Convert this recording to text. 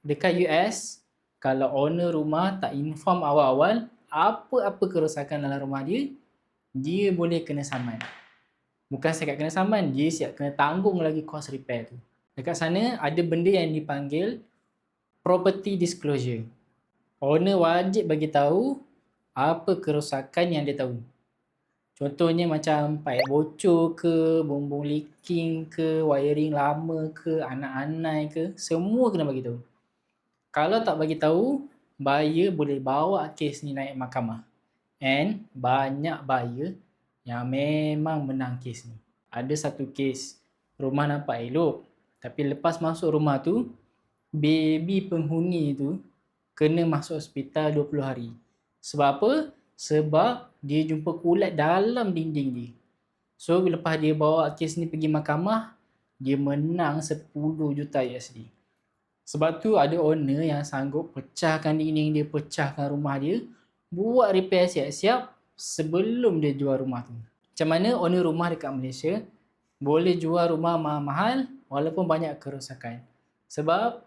dekat US kalau owner rumah tak inform awal-awal apa-apa kerosakan dalam rumah dia, dia boleh kena saman. Bukan sekat kena saman, dia siap kena tanggung lagi kos repair tu. Dekat sana ada benda yang dipanggil property disclosure. Owner wajib bagi tahu apa kerosakan yang dia tahu. Contohnya macam pipe bocor ke, bumbung leaking ke, wiring lama ke, anak-anak ke, semua kena bagi tahu. Kalau tak bagi tahu, buyer boleh bawa kes ni naik mahkamah. And banyak buyer yang memang menang kes ni. Ada satu kes rumah nampak elok, tapi lepas masuk rumah tu, baby penghuni tu kena masuk hospital 20 hari. Sebab apa? Sebab dia jumpa kulat dalam dinding dia. So lepas dia bawa kes ni pergi mahkamah, dia menang 10 juta USD. Sebab tu ada owner yang sanggup pecahkan dinding dia, pecahkan rumah dia, buat repair siap-siap sebelum dia jual rumah tu. Macam mana owner rumah dekat Malaysia boleh jual rumah mahal-mahal walaupun banyak kerosakan. Sebab